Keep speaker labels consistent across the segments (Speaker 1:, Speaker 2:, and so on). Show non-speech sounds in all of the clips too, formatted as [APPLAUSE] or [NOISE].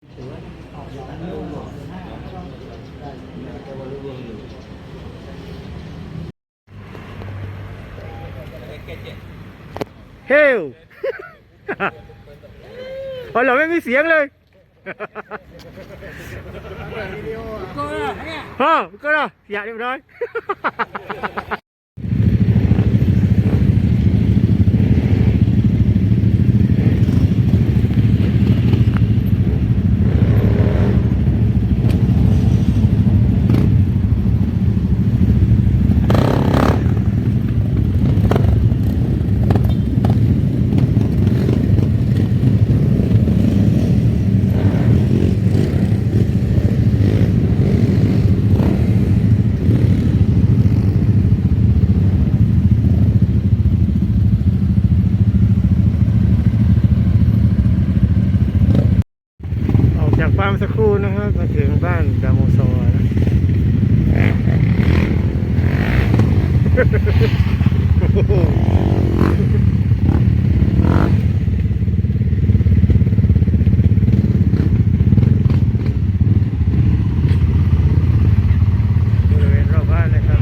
Speaker 1: เฮ้วพอเราไม่มีเสียงเลยฮะก็ได้อยากเรียบร้อย ออกจากฟาร์มสักครู่นะครับ มาถึง บ้านดามโมโซนะโอ้โหบริเวณรอบบ้านนะครับ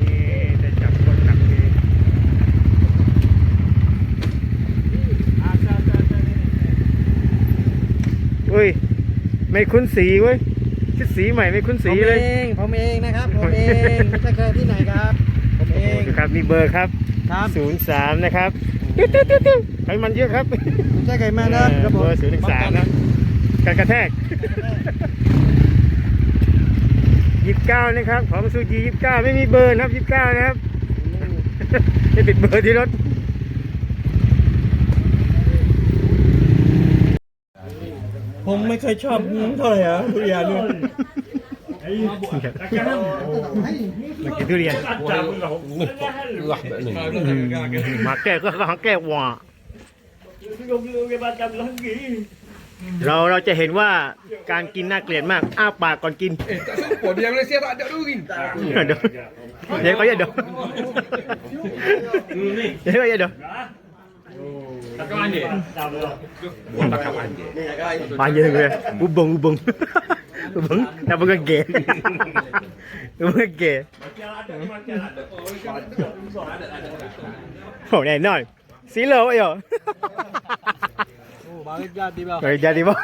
Speaker 1: มีแต่จับคนหนักดีอุ้ยไม่คุ้นสีเว้ย ชุดสีใหม่ไม่คุ้นสีเลย
Speaker 2: ผมเองผมเองนะครับผมเองไม่ใช่ใครที่ไหนครับผมเอง
Speaker 1: ดูครับมีเบอร์ครับ
Speaker 2: ครับ
Speaker 1: 03นะครับติ๊ดติ๊ดติ๊ดติ๊ดไขมันเยอะครับ
Speaker 2: ไม่ใช่ใครมานะ
Speaker 1: เออ
Speaker 2: ระบบ
Speaker 1: เบอร์ศูนย์หนึ่งสามนะการกระแทกยี่สิบเก้านะครับ ของซูจียี่สิบเก้าไม่มีเบอร์นะครับยี่สิบเก้านะครับไม่ติดเบอร์ที่รถ
Speaker 2: ผมไม่เคยชอบเท่าไหร่อะทุเรียนเนี่ย
Speaker 1: มากินทุเรียนมาแก้ก็หาแก้หว่าเราเราจะเห็นว่าการกินน่าเกลียดมาก อ้าปากก่อนกิน
Speaker 3: Ủa đi Malaysia tak ada dulu ni.
Speaker 1: เดี๋ยวเดี๋ยวก็อย่าเดี๋ยวเดี๋ยวก็อย่าเดี๋ยว
Speaker 3: Takkan manja? Takkan manja.
Speaker 1: Manja tengok ya. Ubung, ubung. [LAUGHS] Ubung? Nak pegang gay. Ubung gay. Oh, ni nol. Silo yo. ya?
Speaker 2: Oh, baru jadi bang.
Speaker 1: Baru jadi bang.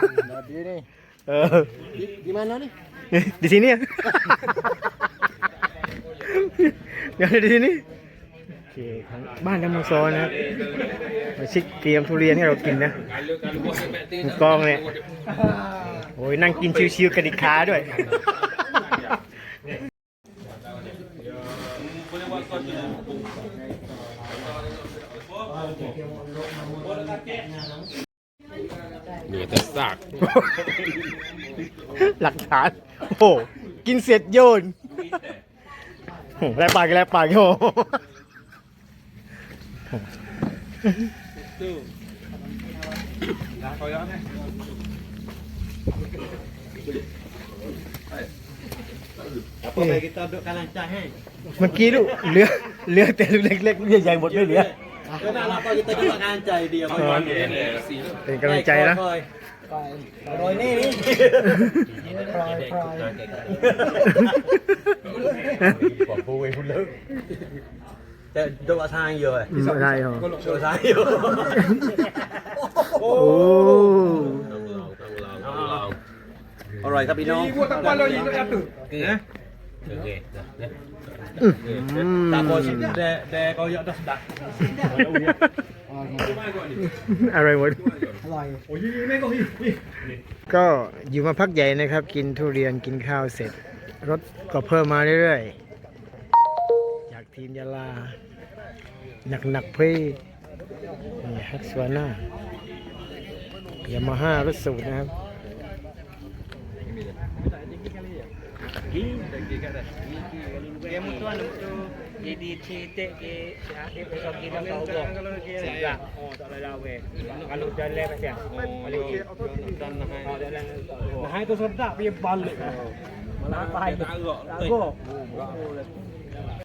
Speaker 1: Eh.
Speaker 2: Di, di mana ni? [LAUGHS]
Speaker 1: Di sini ya? [LAUGHS] Yang ada Di sini? เคของบ้านน้ำมันโซนนะครับมาชิกเตรียมทุเรียนให้เรากินนะมือกองเนี่ยโอ้ยนั่งกินชิวๆกระดิกขาด้วย
Speaker 3: Ni kata sak.
Speaker 1: หลักฐาน โอ้โหกินเสร็จโยนโอ้โหแลกปากแลกปากโย มื่อกี้ลูกเหลือเหลือแต่ลูกเล็กๆเรียใหญ่หมดไม่เหลือ
Speaker 2: Kenapa apa kita dudukkan lancah dia?
Speaker 1: อ๋อเป็นกำลังใจนะ
Speaker 2: Roy ni ni. Roy Roy.
Speaker 3: Buat bowe pun lu.
Speaker 2: Duduk kat sana je.
Speaker 1: อืมได้เหรอ
Speaker 2: Duduk sana je.
Speaker 1: โอ้
Speaker 2: Alright ครับพี่น้อง
Speaker 3: Ni buat tak kepala ni nak jatuh.
Speaker 1: อืม
Speaker 2: Tak apa sih dek dek koyak dah sedap.
Speaker 1: อะไรหมด
Speaker 2: Alright.
Speaker 1: ก็อยู่มาพักใหญ่นะครับ กินทุเรียนกินข้าวเสร็จ รถก็เพิ่มมาเรื่อยๆจาก ทีมยาลา หนักหนักเพยฮักสวาน่ายามาฮ่ารถสูตรนะครับ
Speaker 4: ให้ตัวสดาไปบันเลยมาลาไปก็